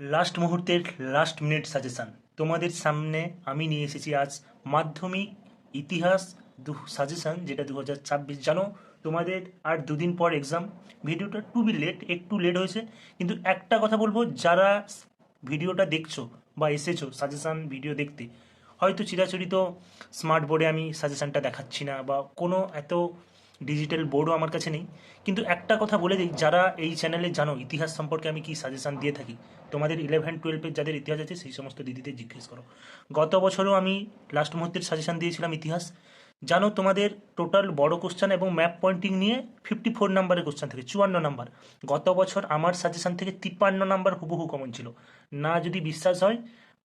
Last মুহূর্তের last minute suggestion তোমাদের সামনে আমি নিয়ে এসেছি আজ মাধ্যমিক ইতিহাস দু সাজেশান যেটা দু হাজার ছাব্বিশ জানো। তোমাদের আর দুদিন পর এক্সাম ভিডিওটা টু বি লেট একটু লেট হয়েছে। কিন্তু একটা কথা বলব, যারা ভিডিওটা দেখছ বা এসেছ সাজেশান ভিডিও দেখতে, হয়তো চিরাচরিত স্মার্ট বোর্ডে আমি সাজেশানটা দেখাচ্ছি না বা কোনো এত ডিজিটাল বোর্ডও আমার কাছে নেই। কিন্তু একটা কথা বলে দিই, যারা এই চ্যানেলে জানো ইতিহাস সম্পর্কে আমি কি সাজেশান দিয়ে থাকি, তোমাদের ইলেভেন টুয়েলভের যাদের ইতিহাস আছে সেই সমস্ত দিদিদের জিজ্ঞেস করো। গত বছরও আমি লাস্ট মুহূর্তের সাজেশান দিয়েছিলাম ইতিহাস। জানো তোমাদের টোটাল বড় কোশ্চেন এবং ম্যাপ পয়েন্টিং নিয়ে ফিফটি ফোর নাম্বারের কোশ্চেন থেকে, চুয়ান্ন নাম্বার গত বছর আমার সাজেশান থেকে তিপ্পান্ন নাম্বার হুবহু কমন ছিল। না যদি বিশ্বাস হয়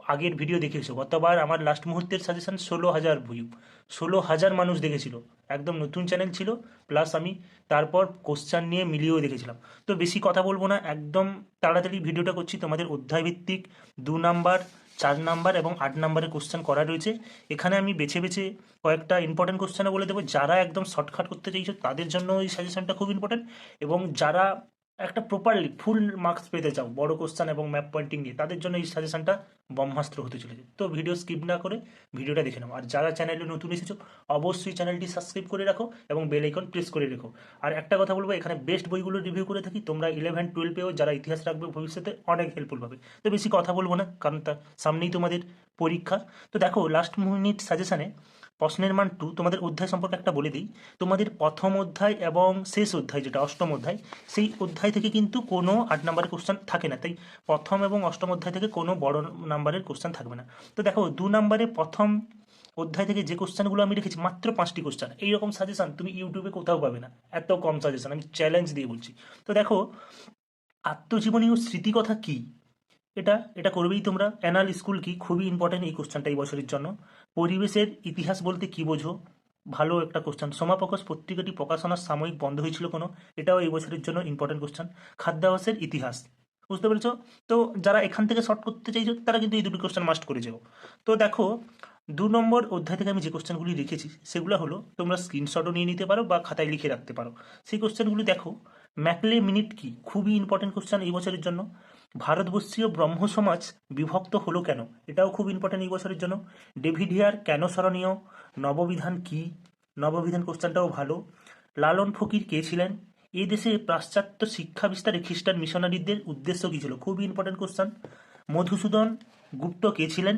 আগের ভিডিও দেখেছ গতবার আমার লাস্ট মুহূর্তের সাজেশন ষোলো হাজার ভিউ ষোলো হাজার মানুষ দেখেছিল। একদম নতুন চ্যানেল ছিল। প্লাস আমি তারপর কোশ্চান নিয়ে মিলিয়েও দেখেছিলাম। তো বেশি কথা বলব না। একদম তাড়াতাড়ি ভিডিওটা করছি। তোমাদের অধ্যায়ভিত্তিক দু নাম্বার চার নাম্বার এবং আট নাম্বারের কোশ্চেন করা রয়েছে। এখানে আমি বেছে বেছে কয়েকটা ইম্পর্টেন্ট কোশ্চেনও বলে দেবো। যারা একদম শর্টকাট করতে চাইছো, তাদের জন্য এই সাজেশনটা খুব ইম্পর্টেন্ট এবং যারা একটা প্রপারলি ফুল মার্কস পেতে চাও, বড় কোশ্চেন এবং ম্যাপ পয়েন্টিং নিয়ে, তাদের জন্য এই সাজেশনটা ব্রহ্মাস্ত্র হতে চলেছে। তো ভিডিও স্কিপ না করে ভিডিওটা দেখে নাও। আর যারা চ্যানেলে নতুন এসেছ, অবশ্যই চ্যানেলটি সাবস্ক্রাইব করে রাখো এবং বেল আইকন প্রেস করে রেখো। আর একটা কথা বলব, এখানে বেস্ট বইগুলো রিভিউ করে থাকি, তোমরা ইলেভেন টুয়েলভেও যারা ইতিহাস রাখবে ভবিষ্যতে অনেক হেল্পফুল পাবে। তো বেশি কথা বলব না, কারণ তার সামনেই তোমাদের পরীক্ষা। তো দেখো লাস্ট মিনিট সাজেশনে প্রশ্নের মান টু তোমাদের অধ্যায় সম্পর্কে একটা বলে দিই। তোমাদের প্রথম অধ্যায় এবং শেষ অধ্যায়, যেটা অষ্টম অধ্যায়, সেই অধ্যায় থেকে কিন্তু কোনো আট নম্বরের কোশ্চেন থাকে না। তাই প্রথম এবং অষ্টম অধ্যায় থেকে কোনো বড় নাম্বারের কোশ্চেন থাকবে না। তো দেখো, দু নম্বরে প্রথম অধ্যায় থেকে যে কোশ্চেনগুলো আমি রেখেছি, মাত্র পাঁচটি কোশ্চেন এইরকম সাজেশন তুমি ইউটিউবে কোথাও পাবে না। এত কম সাজেশন আমি চ্যালেঞ্জ দিয়ে বলছি। তো দেখো, আত্মজীবনী ও স্মৃতিকথা কী? এটা এটা করবেই তোমরা। অ্যানাল স্কুল কি? খুবই ইম্পর্টেন্ট এই কোশ্চেনটা এই বছরের জন্য। পরিবেশের ইতিহাস বলতে কি বোঝো? ভালো একটা কোশ্চেন সমাপ্রকাশ পত্রিকাটি প্রকাশনার সাময়িক বন্ধ হয়েছিল কোনো? এটাও এই বছরের জন্য ইম্পর্টেন্ট কোশ্চেন খাদ্যাভাসের ইতিহাস। বুঝতে পেরেছ? তো যারা এখান থেকে শর্ট করতে চাইছো, তারা কিন্তু এই দুটি কোশ্চেন মাস্ট করে যাও। তো দেখো, দু নম্বর অধ্যায় থেকে আমি যে কোশ্চেনগুলি লিখেছি সেগুলো হলো, তোমরা স্ক্রিনশটও নিয়ে নিতে পারো বা খাতায় লিখে রাখতে পারো। সেই কোশ্চেনগুলি দেখো, ম্যাকলে মিনিট কি? খুবই ইম্পর্টেন্ট কোশ্চেন এই বছরের জন্য। ভারতবর্ষীয় ব্রহ্ম সমাজ বিভক্ত হলো কেন? এটাও খুব ইম্পর্টেন্ট এই বছরের জন্য। ডেভিডিয়ার কেন স্মরণীয়? নববিধান কি? নববিধান কোশ্চেনটাও ভালো। লালন ফকির কে ছিলেন? এ দেশে পাশ্চাত্য শিক্ষা বিস্তারে খ্রিস্টান মিশনারিদের উদ্দেশ্য কী ছিল? খুবই ইম্পর্টেন্ট কোশ্চেন মধুসূদন গুপ্ত কে ছিলেন?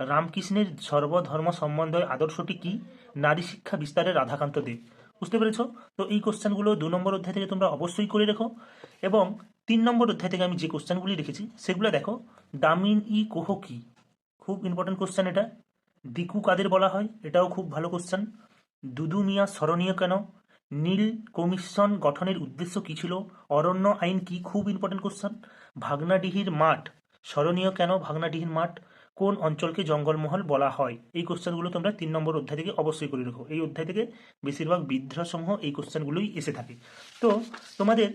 রামকৃষ্ণের সর্বধর্ম সম্বন্ধে আদর্শটি কি? নারী শিক্ষা বিস্তারে রাধাকান্ত দেব বুঝতে পেরেছ? তো এই কোশ্চেনগুলো দু নম্বর অধ্যায় থেকে তোমরা অবশ্যই করে রেখো। এবং তিন নম্বর অধ্যায় থেকে আমি যে কোশ্চেনগুলি রেখেছি, সেগুলো দেখো। দামিন ই কোহ কি? খুব ইম্পর্টেন্ট কোশ্চেন এটা। দিকু কাদের বলা হয়? এটাও খুব ভালো কোশ্চেন দুদু মিয়া স্মরণীয় কেন? নীল কমিশন গঠনের উদ্দেশ্য কী ছিল? অরণ্য আইন কি খুব ইম্পর্টেন্ট কোশ্চেন ভাগনাডিহির মাঠ। স্মরণীয় কেন ভাগনাডিহির মাঠ? কোন অঞ্চলকে জঙ্গলমহল বলা হয়? এই কোশ্চেনগুলো তোমরা তিন নম্বর অধ্যায় থেকে অবশ্যই করে রেখো। এই অধ্যায় থেকে বেশিরভাগ বিদ্রোহসমূহ এই কোশ্চেনগুলোই এসে থাকে। তো তোমাদের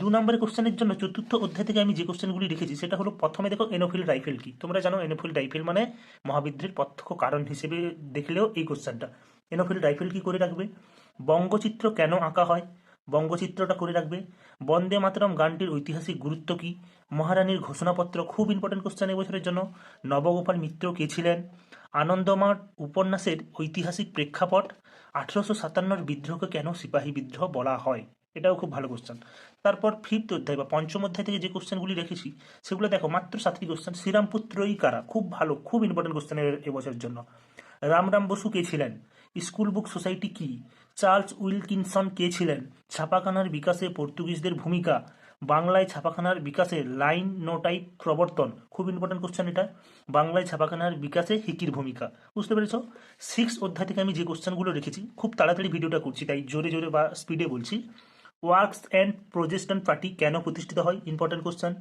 দু নম্বরের কোশ্চেনের জন্য চতুর্থ অধ্যায় থেকে আমি যে কোশ্চেনগুলি রেখেছি, সেটা হলো প্রথমে দেখো এনোফিল রাইফেল কি। তোমরা জানো এনোফিল রাইফেল মানে মহাবিদ্রের প্রত্যক্ষ কারণ হিসেবে দেখলেও এই কোশ্চেনটা। এনোফিল রাইফেল কি করে রাখবে? বঙ্গচিত্র কেন আঁকা হয়? বঙ্গচিত্রটা করে রাখবে? বন্দে মাতরম গানটির ঐতিহাসিক গুরুত্ব কি? মহারানীর ঘোষণাপত্র খুব ইম্পর্টেন্ট কোশ্চেন এবছরের জন্য। নবগোপাল মিত্র কে ছিলেন? আনন্দমাঠ উপন্যাসের ঐতিহাসিক প্রেক্ষাপট আঠেরোশো সাতান্নর বিদ্রোহকে কেন সিপাহী বিদ্রোহ বলা হয়? এটাও খুব ভালো কোশ্চেন তারপর ফিফথ অধ্যায় বা পঞ্চম অধ্যায় থেকে যে কোশ্চেনগুলি রেখেছি, সেগুলো দেখো, মাত্র সাতটি কোশ্চেন শ্রীরামপুত্রই কারা? খুব ভালো, খুব ইম্পর্টেন্ট কোশ্চেন এবছরের জন্য। রামরাম বসু কে ছিলেন? স্কুল বুক সোসাইটি কি? চার্লস উইলকিনসন কে ছিলেন? ছাপাখানার বিকাশে পর্তুগিজদের ভূমিকা? বাংলায় ছাপাখানার বিকাশে লাইন নো টাইপ প্রবর্তন। খুব ইম্পর্টেন্ট কোশ্চেন এটা। বাংলায় ছাপাখানার বিকাশে হিকির ভূমিকা। বুঝতে পেরেছ? সিক্স অধ্যায় থেকে আমি যে কোশ্চেনগুলো রেখেছি, খুব তাড়াতাড়ি ভিডিওটা করছি, তাই জোরে জোরে বা স্পিডে বলছি। ওয়ার্কস অ্যান্ড প্রজেস্টন পার্টি কেন প্রতিষ্ঠিত হয়? ইম্পর্টেন্ট কোশ্চেন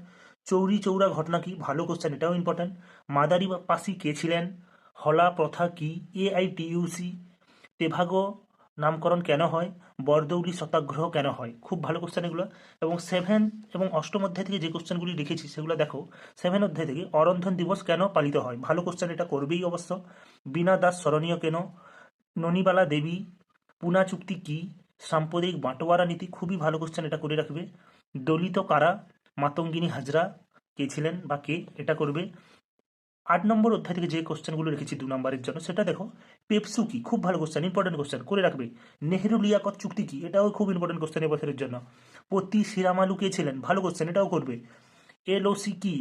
চৌরি চৌরা ঘটনা কি? ভালো কোশ্চেন এটাও ইম্পর্টেন্ট মাদারি বা পাসি কে ছিলেন? হলা প্রথা কি? এআইটিইউসি তেভাগো নামকরণ কেন হয়? বরদৌলি সত্যাগ্রহ কেন হয়? খুব ভালো কোশ্চেন এগুলো। এবং সেভেন এবং অষ্টম অধ্যায় থেকে যে কোশ্চেনগুলি লিখেছি, সেগুলো দেখো। সেভেন অধ্যায় থেকে অরন্ধন দিবস কেন পালিত হয়? ভালো কোশ্চেন এটা করবেই অবশ্য। বিনা দাস স্মরণীয় কেন? ননিবালা দেবী, পুনা চুক্তি কি? সাম্প্রদায়িক বাঁটোয়ারা নীতি, খুবই ভালো কোশ্চেন এটা করে রাখবে। দলিত কারা? মাতঙ্গিনী হাজরা, কে ছিলেন বা কে? এটা করবে। আট নম্বর অধ্যায় থেকে যে কোশ্চেনগুলো রেখেছি দু নম্বরের জন্য, সেটা দেখো। পেপসু কি? খুব ভালো কোশ্চেন ইম্পর্টেন্ট কোশ্চেন করে রাখবে। নেহেরু লিয়াকত চুক্তি কি? এটাও খুব ইম্পর্টেন্ট কোশ্চেন এবছরের জন্য। পতি শিরামালু কে ছিলেন? ভালো কোশ্চেন এটাও করবে। এলওসি কি?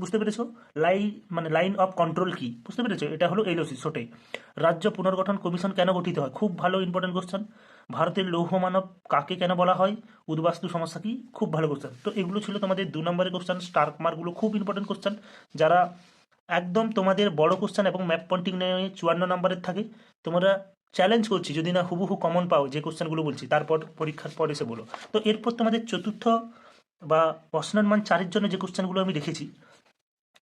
বুঝতে পেরেছ? লাইন মানে লাইন অফ কন্ট্রোল কি? বুঝতে পেরেছ? এটা হলো এলওসি, ছোটে। রাজ্য পুনর্গঠন কমিশন কেন গঠিত হয়? খুব ভালো ইম্পর্টেন্ট কোশ্চেন ভারতের লৌহ মানব কাকে কেন বলা হয়? উদ্বাস্তু সমস্যা কি? খুব ভালো কোশ্চেন তো এগুলো ছিল তোমাদের দু নম্বরের কোশ্চেন স্টার্ক মার্কগুলো খুব ইম্পর্টেন্ট কোশ্চেন যারা একদম তোমাদের বড় কোশ্চেন এবং ম্যাপ পয়েন্টিং নিয়ে চুয়ান্ন নম্বরের থাকে। তোমরা চ্যালেঞ্জ করছি, যদি না হুবহু কমন পাও যে কোশ্চেনগুলো বলছি, তারপর পরীক্ষার পর এসে বলো। তো এরপর তোমাদের চতুর্থ বা প্রশ্নের মান চারের জন্য যে কোশ্চেনগুলো আমি রেখেছি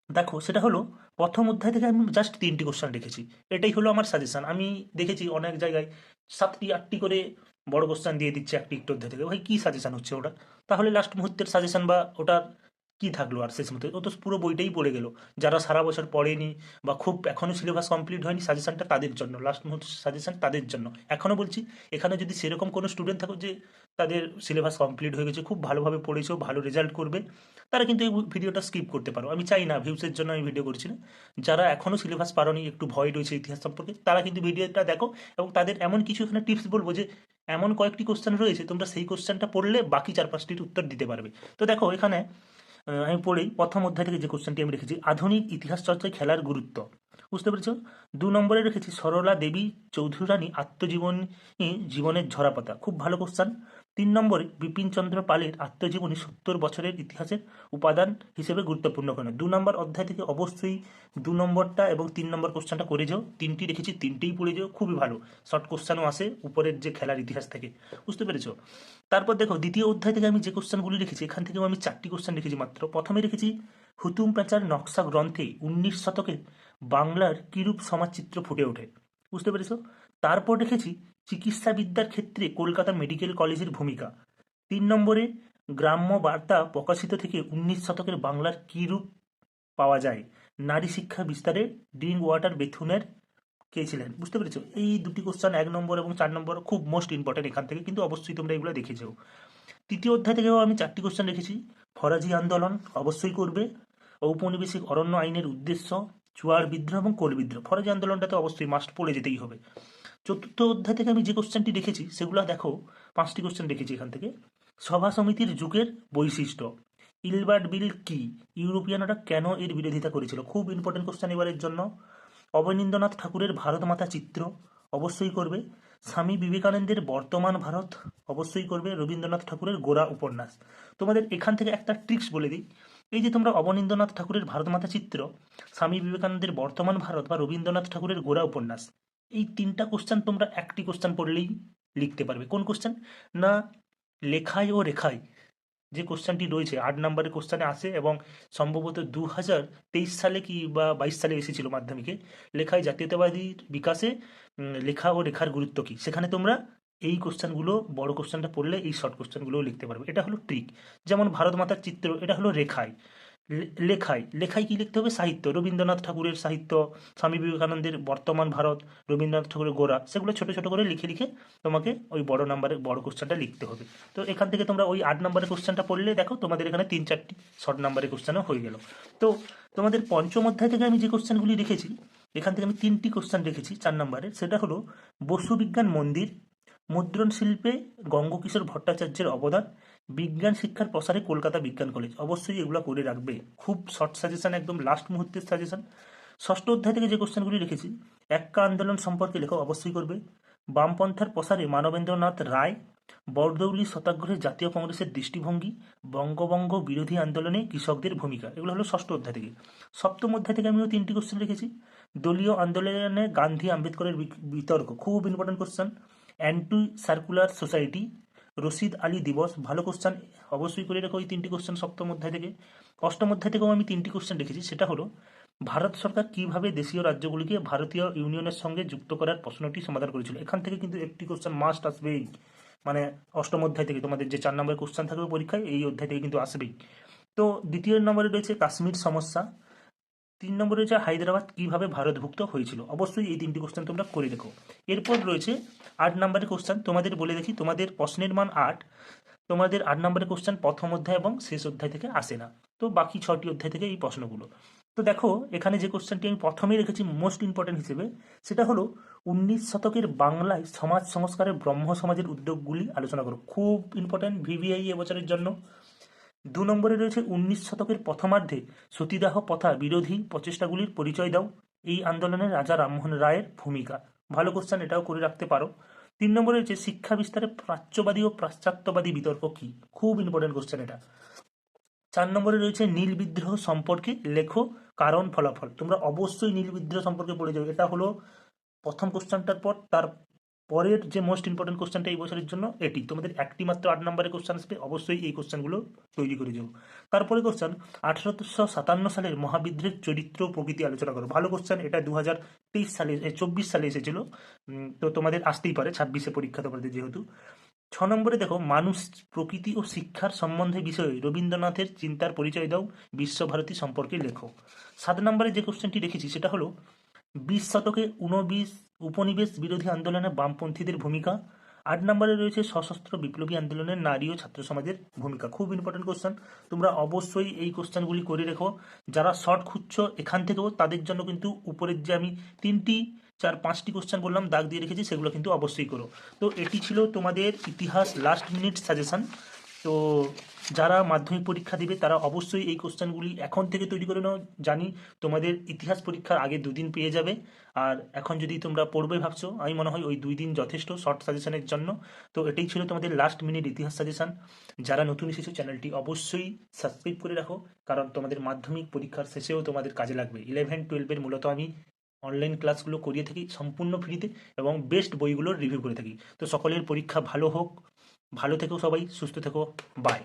দেখো সেটা হলো, প্রথম অধ্যায় থেকে আমি জাস্ট তিনটি কোশ্চেন রেখেছি এটাই হলো আমার সাজেশন আমি দেখেছি অনেক জায়গায় সাতটি, আটটি করে বড় কোশ্চেন দিয়ে দিচ্ছে একটি একটু অধ্যায় থেকে। ভাই, কী সাজেশন হচ্ছে ওটা? তাহলে লাস্ট মুহূর্তের সাজেশন বা ওটার কি থাকল আর শেষ মুহূর্তে? ও তো পুরো বইটাই পড়ে গেল। যারা সারা বছর পড়েনি বা খুব এখনও সিলেবাস কমপ্লিট হয়নি সাজেশনটা তাদের জন্য। লাস্ট মুহূর্তে সাজেশন তাদের জন্য। এখনও বলছি, এখানে যদি সেরকম কোনো স্টুডেন্ট থাকো যে তাদের সিলেবাস কমপ্লিট হয়ে গেছে, খুব ভালোভাবে পড়েছো ভালো রেজাল্ট করবে, তারা কিন্তু এই ভিডিওটা স্কিপ করতে পারো। আমি চাই না ভিউসের জন্য আমি ভিডিও করছি না। যারা এখনও সিলেবাস পারোনি, একটু ভয় রয়েছে ইতিহাস সম্পর্কে, তারা কিন্তু ভিডিওটা দেখো এবং তাদের এমন কিছু এখানে টিপস বলব যে, এমন কয়েকটি কোশ্চেন রয়েছে, তোমরা সেই কোশ্চেনটা পড়লে বাকি চার পাঁচটির উত্তর দিতে পারবে। তো দেখো, এখানে আমি পড়ি, প্রথম অধ্যায় থেকে যে কোশ্চেনটি আমি রেখেছি, আধুনিক ইতিহাস চর্চায় খেলার গুরুত্ব। বুঝতে পেরেছ? দু নম্বরে রেখেছি, সরলা দেবী চৌধুরানী রানী আত্মজীবনী, জীবনের ঝরাপাতা। খুব ভালো কোশ্চেন তিন নম্বরে বিপিন চন্দ্র পালের আত্মজীবনী সত্তর বছরের ইতিহাসের উপাদান হিসেবে গুরুত্বপূর্ণ কেন? দু নম্বর অধ্যায় থেকে অবশ্যই দু নম্বরটা এবং তিন নম্বর কোশ্চেনটা করে যাও। তিনটি রেখেছি তিনটেই পড়ে যাও। খুবই ভালো। শর্ট কোশ্চেনও আসে, উপরের যে খেলার ইতিহাস থেকে। বুঝতে পেরেছ? তারপর দেখো, দ্বিতীয় অধ্যায় থেকে আমি যে কোশ্চেনগুলি রেখেছি এখান থেকেও আমি চারটি কোশ্চেন রেখেছি মাত্র। প্রথমে রেখেছি হুতুম প্যাঁচার নকশা গ্রন্থে উনিশ শতকে বাংলার কিরূপ সমাজচিত্র ফুটে ওঠে? বুঝতে পেরেছ? তারপর রেখেছি চিকিৎসাবিদ্যার ক্ষেত্রে কলকাতা মেডিকেল কলেজের ভূমিকা। তিন নম্বরে গ্রাম্য বার্তা প্রকাশিত থেকে উনিশ শতকের বাংলার কী রূপ পাওয়া যায়? নারী শিক্ষা বিস্তারে ড্রিঙ্ক ওয়াটার বেথুনের কে ছিলেন? বুঝতে পেরেছ? এই দুটি কোশ্চেন এক নম্বর এবং চার নম্বর খুব মোস্ট ইম্পর্টেন্ট এখান থেকে, কিন্তু অবশ্যই তোমরা এগুলো দেখেছ তৃতীয় অধ্যায় থেকেও আমি চারটি কোশ্চেন রেখেছি। ফরাজি আন্দোলন অবশ্যই করবে। ঔপনিবেশিক অরণ্য আইনের উদ্দেশ্য চুয়ার বিদ্রোহ এবং কোল বিদ্রোহ। ফরাজি আন্দোলনটা তো অবশ্যই মাস্ট পড়ে যেতেই হবে। চতুর্থ অধ্যায় থেকে আমি যে কোশ্চেনটি রেখেছি সেগুলো দেখো, পাঁচটি কোশ্চেন রেখেছি এখান থেকে। সভা সমিতির যুগের বৈশিষ্ট্য। ইলবার্ট বিল কি? ইউরোপিয়ানরা কেন এর বিরোধিতা করেছিল? খুব ইম্পর্টেন্ট কোশ্চেন এবারের জন্য। অবনীন্দ্রনাথ ঠাকুরের ভারত মাতা চিত্র অবশ্যই করবে। স্বামী বিবেকানন্দের বর্তমান ভারত অবশ্যই করবে। রবীন্দ্রনাথ ঠাকুরের গোড়া উপন্যাস। তোমাদের এখান থেকে একটা ট্রিক্স বলে দিই। এই যে তোমরা অবনীন্দ্রনাথ ঠাকুরের ভারত মাতা চিত্র, স্বামী বিবেকানন্দের বর্তমান ভারত বা রবীন্দ্রনাথ ঠাকুরের গোড়া উপন্যাস, এই তিনটা কোশ্চেন তোমরা একটি কোশ্চেন পড়লেই লিখতে পারবে। কোন কোশ্চেন না লেখায় ও রেখায় যে কোশ্চেনটি রয়েছে, আট নম্বরের কোশ্চেনে আসে এবং সম্ভবত দু হাজার তেইশ সালে কি বা বাইশ সালে এসেছিল মাধ্যমিকে। লেখায় জাতীয়তাবাদীর বিকাশে লেখা ও রেখার গুরুত্ব কী? সেখানে তোমরা এই কোশ্চেনগুলো বড় কোশ্চেনটা পড়লে এই শর্ট কোশ্চেনগুলোও লিখতে পারবে। এটা হলো ট্রিক যেমন ভারত মাতার চিত্র, এটা হলো রেখায় লেখায় লেখায় কি লিখতে হবে? সাহিত্য। রবীন্দ্রনাথ ঠাকুরের সাহিত্য, স্বামী বিবেকানন্দের বর্তমান ভারত, রবীন্দ্রনাথ ঠাকুরের গোড়া, সেগুলো ছোট ছোট করে লিখে লিখে তোমাকে ওই বড় নাম্বারের বড় কোশ্চেনটা লিখতে হবে। তো এখান থেকে তোমরা ওই আট নম্বরের কোশ্চেনটা পড়লে দেখো তোমাদের এখানে তিন চারটি শর্ট নাম্বারের কোশ্চেনও হয়ে গেল। তো তোমাদের পঞ্চম অধ্যায় থেকে আমি যে কোশ্চেনগুলি রেখেছি, এখান থেকে আমি তিনটি কোশ্চেন রেখেছি চার নম্বরের সেটা হলো বসুবিজ্ঞান মন্দির মুদ্রণ শিল্পে গঙ্গকিশোর ভট্টাচার্যের অবদান, বিজ্ঞান শিক্ষার প্রসারে কলকাতা বিজ্ঞান কলেজ। অবশ্যই এগুলো করে রাখবে। খুব শর্ট সাজেশন একদম লাস্ট মুহূর্তের সাজেশন ষষ্ঠ অধ্যায় থেকে যে কোশ্চেনগুলি রেখেছি এক্কা আন্দোলন সম্পর্কে লেখক অবশ্যই করবে। বামপন্থার প্রসারে মানবেন্দ্রনাথ রায় বরদৌলি সত্যাগ্রহে জাতীয় কংগ্রেসের দৃষ্টিভঙ্গি বঙ্গবঙ্গ বিরোধী আন্দোলনে কৃষকদের ভূমিকা। এগুলো হলো ষষ্ঠ অধ্যায় থেকে। সপ্তম অধ্যায় থেকে আমিও তিনটি কোশ্চেন রেখেছি দলীয় আন্দোলনে গান্ধী আম্বেদকরের বিতর্ক। খুব important question anti circular society Rashid Ali দিবস, ভালো কোশ্চেন অবশ্যই করে রেখো ওই তিনটি কোশ্চেন সপ্তম অধ্যায় থেকে। অষ্টম অধ্যায় থেকেও আমি তিনটি কোশ্চেন রেখেছি সেটা হলো, ভারত সরকার কীভাবে দেশীয় রাজ্যগুলিকে ভারতীয় ইউনিয়নের সঙ্গে যুক্ত করার প্রশ্নটি সমাধান করেছিল। এখান থেকে কিন্তু একটি কোশ্চেন মাস্ট আসবেই। মানে অষ্টম অধ্যায় থেকে তোমাদের যে চার নম্বরের কোশ্চেন থাকবে পরীক্ষায়, এই অধ্যায় থেকে কিন্তু আসবেই। তো দ্বিতীয় নম্বরে রয়েছে কাশ্মীর সমস্যা। তিন নম্বরে রয়েছে হায়দ্রাবাদ কীভাবে ভারতভুক্ত হয়েছিল? অবশ্যই এই তিনটি কোশ্চেন তোমরা করে দেখো। এরপর রয়েছে আট নম্বরের কোশ্চেন তোমাদের বলে দেখি তোমাদের প্রশ্নের মান আট, তোমাদের আট নম্বরের কোশ্চেন প্রথম অধ্যায় এবং শেষ অধ্যায় থেকে আসে না। তো বাকি ছটি অধ্যায় থেকে এই প্রশ্নগুলো। তো দেখো, এখানে যে কোশ্চেনটি আমি প্রথমেই রেখেছি মোস্ট ইম্পর্টেন্ট হিসেবে, সেটা হলো উনিশ শতকের বাংলায় সমাজ সংস্কারের ব্রহ্ম সমাজের উদ্যোগগুলি আলোচনা করো। খুব ইম্পর্টেন্ট ভিভিআই এবছরের জন্য। দু নম্বরে রয়েছে উনিশ শতকের প্রথমার্ধে সতীদাহ প্রথা বিরোধী প্রচেষ্টাগুলির পরিচয় দাও। এই আন্দোলনে রাজা রামমোহন রায়ের ভূমিকা। ভালো কোশ্চেন এটাও করে রাখতে পারো। তিন নম্বরে রয়েছে শিক্ষা বিস্তারে প্রাচ্যবাদী ও পাশ্চাত্যবাদী বিতর্ক কি? খুব ইম্পর্টেন্ট কোশ্চেন এটা। চার নম্বরে রয়েছে নীল বিদ্রোহ সম্পর্কে লেখো কারণ ফলাফল। তোমরা অবশ্যই নীল বিদ্রোহ সম্পর্কে পড়ে যাও এটা হলো প্রথম কোশ্চেনটার পর, তার পরের যে মোস্ট ইম্পর্টেন্ট কোশ্চেনটা এই বছরের জন্য, এটি। তোমাদের একটি মাত্র আট নম্বরের কোশ্চেন আসবে অবশ্যই এই কোশ্চেনগুলো তৈরি করে যাও। তারপরে কোশ্চেন আঠারোশো সাতান্ন সালের মহাবিদ্রের চরিত্র প্রকৃতি আলোচনা করো। ভালো কোশ্চেন এটা দু হাজার তেইশ সালে চব্বিশ সালে এসেছিল। তো তোমাদের আসতেই পারে, ছাব্বিশে পরীক্ষা তোমাদের যেহেতু। ছ নম্বরে দেখো, মানুষ, প্রকৃতি ও শিক্ষার সম্বন্ধে বিষয়ে রবীন্দ্রনাথের চিন্তার পরিচয় দাও, বিশ্বভারতী সম্পর্কে লেখো। সাত নম্বরে যে কোশ্চেনটি রেখেছি সেটা হলো, বিশ শতকে ঊনবিশ উপনিবেশ বিরোধী আন্দোলনে বামপন্থীদের ভূমিকা। আট নম্বরে রয়েছে সশস্ত্র বিপ্লবী আন্দোলনে নারী ও ছাত্র সমাজের ভূমিকা। খুব ইম্পর্টেন্ট কোশ্চেন তোমরা অবশ্যই এই কোশ্চেনগুলি করে রেখো। যারা শর্ট খুঁজছো এখান থেকেও তাদের জন্য কিন্তু উপরের যে আমি তিনটি, চার, পাঁচটি কোশ্চেন বললাম, দাগ দিয়ে রেখেছি, সেগুলো কিন্তু অবশ্যই করো। তো এটি ছিল তোমাদের ইতিহাস লাস্ট মিনিট সাজেশন তো যারা মাধ্যমিক পরীক্ষা দিবে, তারা অবশ্যই এই কোশ্চেনগুলি এখন থেকে তৈরি করে নাও। জানি তোমাদের ইতিহাস পরীক্ষার আগে দুদিন পেয়ে যাবে। আর এখন যদি তোমরা পড়বে ভাবছ, আমি মনে হয় ওই দুই দিন যথেষ্ট শর্ট সাজেশনের জন্য। তো এটাই ছিল তোমাদের লাস্ট মিনিট ইতিহাস সাজেশন যারা নতুন এসেছ চ্যানেলটি অবশ্যই সাবস্ক্রাইব করে রাখো। কারণ তোমাদের মাধ্যমিক পরীক্ষার শেষেও তোমাদের কাজে লাগবে। ইলেভেন টুয়েলভের মূলত আমি অনলাইন ক্লাসগুলো করিয়ে থাকি, সম্পূর্ণ ফ্রিতে এবং বেস্ট বইগুলোর রিভিউ করে থাকি। তো সকলের পরীক্ষা ভালো হোক। ভালো থেকো সবাই সুস্থ থেকো বাই